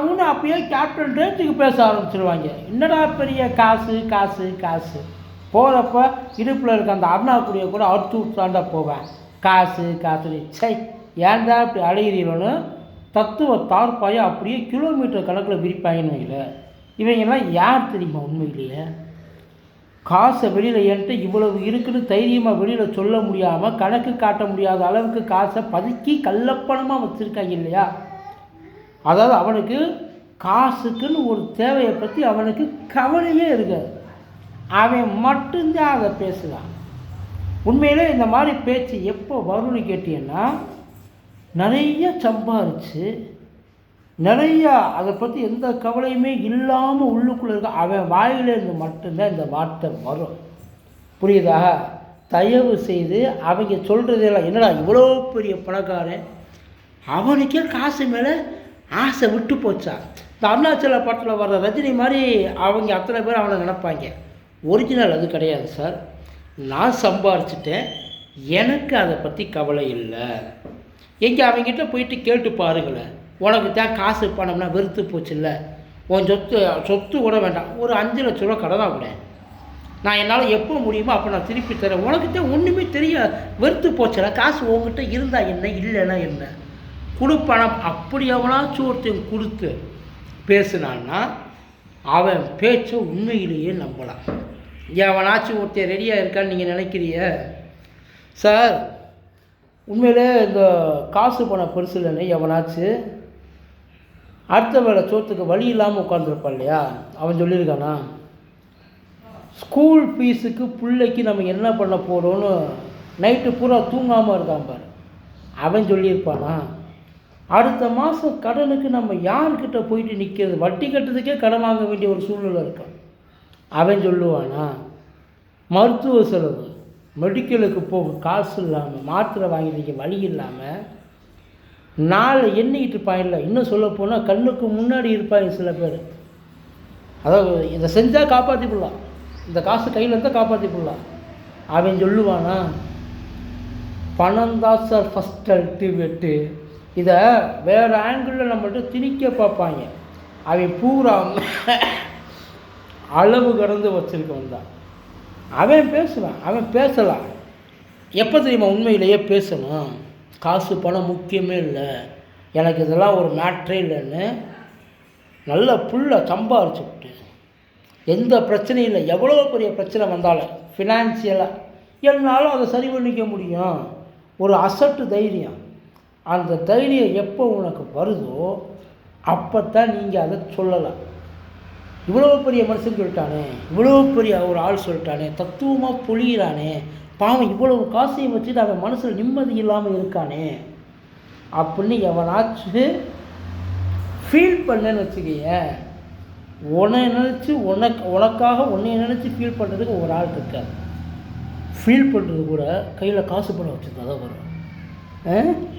அவனு அப்பயே கேப்டன் ரேஞ்சுக்கு பேச ஆரம்பிச்சிருவாங்க. என்னடா பெரிய காசு காசு காசு? போகிறப்ப இடுப்பில் இருக்க அந்த அருணாக்குடியை கூட அறுத்து விட்டாண்டா போவேன். காசு காசு சை ஏன்டா இப்படி அலைகிறீங்களோன்னு தத்துவ தார்ப்பாயை அப்படியே கிலோமீட்டர் கணக்கில் விரிப்பாங்கன்னு வைல இவங்கெல்லாம் யார் தெரியுமா உண்மையிலேயே? காசை வெளியில் என்கிட்ட இவ்வளவு இருக்குன்னு தைரியமாக வெளியில் சொல்ல முடியாமல் கணக்கு காட்ட முடியாத அளவுக்கு காசை பதுக்கி கள்ளப்பணமாக வச்சுருக்காங்க இல்லையா? அதாவது அவனுக்கு காசுக்குன்னு ஒரு தேவையை பற்றி அவனுக்கு கவலையே இருக்காது. அவன் மட்டும்தான் அதை பேசுகிறான் உண்மையிலே இந்த மாதிரி பேச்சு எப்போ வரும்னு கேட்டீங்கன்னா நிறைய சம்பாரித்து நிறையா அதை பற்றி எந்த கவலையுமே இல்லாமல் உள்ளுக்குள்ளே இருக்க அவன் வாயிலிருந்து மட்டும்தான் இந்த வார்த்தை வரும். புரியுதா? தயவு செய்து அவங்க சொல்கிறதெல்லாம் என்னடா இவ்வளோ பெரிய பணக்காரன்? அவனுக்கே காசு மேலே ஆசை விட்டு போச்சா? இந்த அருணாச்சல படத்தில் வர்ற ரஜினி மாதிரி அவங்க அத்தனை பேர் அவனை நினைப்பாங்க. ஒரிஜினல் அது கிடையாது சார் நான் சம்பாரிச்சிட்டேன். எனக்கு அதை பற்றி கவலை இல்லை. எங்கே அவங்ககிட்ட போயிட்டு கேட்டு பாருங்களேன். உனக்கு தான் காசு பணம்னா வெறுத்து போச்சுல்ல. உன் சொத்து சொத்து கூட வேண்டாம். ஒரு அஞ்சு லட்ச ரூபா தான் கூட. நான் என்னால் எப்போ முடியுமோ அப்போ நான் திருப்பி தரேன். உனக்கு தான் ஒன்றுமே தெரியாது. வெறுத்து போச்சுல காசு உங்ககிட்ட இருந்தால் என்ன இல்லைன்னா என்ன? குழு பணம் அப்படி எவனாச்சும் ஒருத்தன் கொடுத்து பேசுனான்னா அவன் பேச்சை உண்மையிலேயே நம்பலாம். எவனாச்சும் ஒருத்தன் ரெடியாக இருக்கான்னு நீங்கள் நினைக்கிறிய? சார் உண்மையிலே இந்த காசு பணம் பெருசு இல்லைன்னு எவனாச்சும் அடுத்த வேலை சோத்துக்கு வழி இல்லாமல் உட்காந்துருப்பான் இல்லையா? அவன் சொல்லியிருக்கானா? ஸ்கூல் ஃபீஸுக்கு பிள்ளைக்கு நம்ம என்ன பண்ண போகிறோன்னு நைட்டு பூரா தூங்காமல் இருக்கான் பாரு. அவன் சொல்லியிருப்பானா? அடுத்த மாதம் கடனுக்கு நம்ம யார்கிட்ட போயிட்டு நிற்கிறது வட்டி கட்டுறதுக்கே கடன் வாங்க வேண்டிய ஒரு சூழ்நிலை இருக்கும் அவன் சொல்லுவானா மருத்துவ செலவு மெடிக்கலுக்கு போக காசு இல்லாமல் மாத்திரை வாங்கிட்டு வழி இல்லாமல் நாளை எண்ணிக்கிட்டு இருப்பாங்கல்ல இன்னும் சொல்ல போனால் கண்ணுக்கு முன்னாடி இருப்பாங்க சில பேர். அதாவது இதை செஞ்சால் காப்பாற்றி போடலாம் இந்த காசு கையில் இருந்தால் காப்பாற்றி போடலாம் அவன் சொல்லுவானா பணம் தான் சார் ஃபஸ்ட் அல்டிமேட்டு இதை வேறு ஆங்கிளில் நம்மள்ட்ட திணிக்க பார்ப்பாங்க. அவன் பூரா அளவு கடந்து வச்சுருக்கவன் தான். அவன் பேசுவான் அவன் பேசலாம். எப்போ தெரியுமா உண்மையிலேயே பேசணும்? காசு பணம் முக்கியமே இல்லை. எனக்கு இதெல்லாம் ஒரு மேட்ரே இல்லைன்னு நல்ல புல்லை சம்பாரிச்சுக்கிட்டு எந்த பிரச்சனையும் இல்லை. எவ்வளோ பெரிய பிரச்சனை வந்தாலும் ஃபினான்சியலாக என்னாலும் அதை சரி பண்ணிக்க முடியும். ஒரு அசட்டு தைரியம். அந்த தைரியம் எப்போ உனக்கு வருதோ அப்போ தான் நீங்கள் அதை சொல்லலாம். இவ்வளோ பெரிய மனுஷன் சொல்லிட்டானே இவ்வளோ பெரிய ஒரு ஆள் சொல்லிட்டானே தத்துவமாக புழியிறானே பாவம் இவ்வளவு காசையும் வச்சுட்டு அவன் மனசில் நிம்மதி இல்லாமல் இருக்கானே அப்படின்னு எவனாச்சும் ஃபீல் பண்ணேன்னு வச்சுக்கேன் உன்னை நினச்சி உனக்கு உனக்காக உன்னை நினச்சி ஃபீல் பண்ணுறதுக்கு ஒரு ஆள் இருக்காது ஃபீல் பண்ணுறது கூட கையில் காசு பணம் வச்சுருந்தா தான் வரும். ஆ?